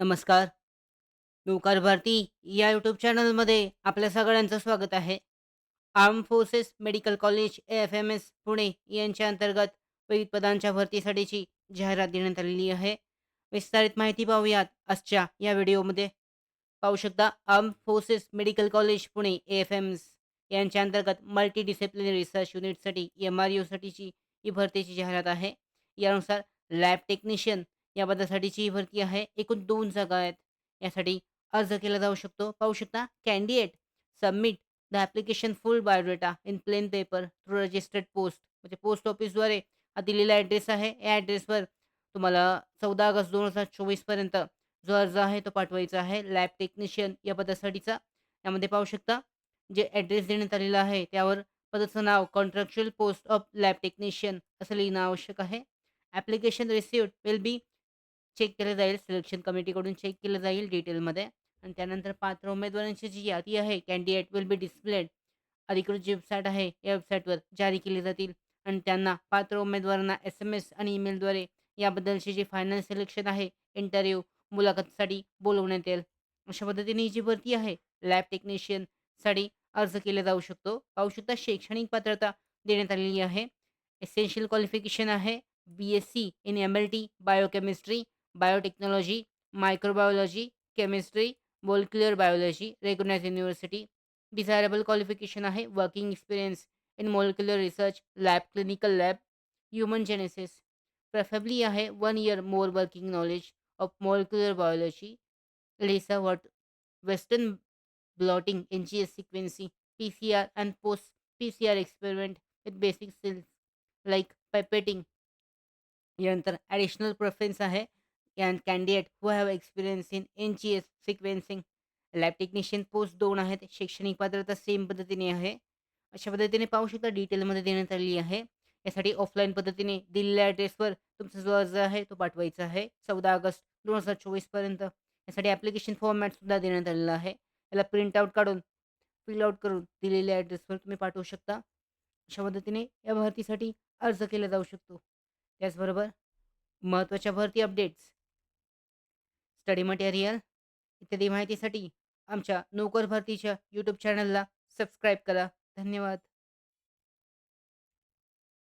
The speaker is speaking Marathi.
नमस्कार. नौकार भारती या यूट्यूब चॅनलमध्ये आपल्या सगळ्यांचं स्वागत आहे. Arm forces medical college AFMS Pune यांच्या अंतर्गत विविध पदांच्या भरतीसाठीची जाहिरात देण्यात आलेली आहे. विस्तारित माहिती पाहूयात आजच्या या व्हिडिओमध्ये. पाहू शकता arm forces medical college Pune AFMS यांच्या अंतर्गत मल्टी डिसिप्लिनरी रिसर्च युनिटसाठी एम-आर-यूसाठीची ही भरतीची जाहिरात आहे. यानुसार लॅब टेक्निशियन या पदासाठीची ही भरती आहे. एकूण दोन जागा आहेत. यासाठी अर्ज केला जाऊ शकतो. पाहू शकता candidate submit the application full biodata in plain paper through registered post म्हणजे पोस्ट ऑफिसद्वारे हा दिलेला ॲड्रेस आहे. या ॲड्रेसवर तुम्हाला 14 ऑगस्ट दोन हजार चोवीसपर्यंत जो अर्ज आहे तो पाठवायचा आहे. लॅब टेक्निशियन या पदासाठीचा. यामध्ये पाहू शकता जे ॲड्रेस देण्यात आलेला आहे त्यावर पदाचं नाव contractual post of lab technician असं लिहिणं आवश्यक आहे. Application received will be check केलं जाईल. सिलेक्शन कमिटीकडून चेक केलं जाईल डिटेलमध्ये आणि त्यानंतर पात्र उमेदवारांची जी यादी आहे कॅन्डिडेट विल बी डिस्प्लेड अधिकृत जी वेबसाईट आहे या वेबसाईटवर जारी केली जातील आणि त्यांना पात्र उमेदवारांना एस-एम-एस आणि ईमेलद्वारे याबद्दलची जी फायनल सिलेक्शन आहे, इंटरव्ह्यू, मुलाखतीसाठी बोलवण्यात येईल. अशा पद्धतीने ही जी भरती आहे लॅब टेक्निशियनसाठी अर्ज केला जाऊ शकतो. पाहू शकता शैक्षणिक पात्रता देण्यात आलेली आहे. एसेन्शियल क्वालिफिकेशन आहे BSc in MLT, biochemistry, biotechnology, microbiology, chemistry, molecular biology, recognised university. Desirable qualification आहे working experience in molecular research lab, clinical lab, human genesis. Preferably आहे one year more working knowledge of molecular biology, ELISA what western blotting, NGS sequencing, PCR and post PCR experiment with basic skills like pipetting. यानंतर ॲडिशनल प्रेफरन्स आहे can candidate who have experience in NGS sequencing. Lab technician post दोन आहेत. शैक्षणिक पात्रता सेम पद्धतीने आहे. अशा पद्धतीने पाहू शकता डिटेलमध्ये देण्यात आलेली आहे. यासाठी ऑफलाईन पद्धतीने दिलेल्या ॲड्रेसवर तुमचा जो अर्ज आहे तो पाठवायचा आहे. 14 ऑगस्ट दोन हजार चोवीसपर्यंत यासाठी ॲप्लिकेशन फॉर्मॅटसुद्धा देण्यात आलेला आहे. याला प्रिंटआउट काढून, फिल आउट करून दिलेल्या ॲड्रेसवर तुम्ही पाठवू शकता. अशा पद्धतीने या भरतीसाठी अर्ज केला जाऊ शकतो. त्याचबरोबर महत्त्वाच्या भरती अपडेट्स स्टडी मटेरियल इत्यादी माहितीसाठी आमच्या नोकर भरतीच्या यूट्यूब चॅनलला सबस्क्राईब करा. धन्यवाद.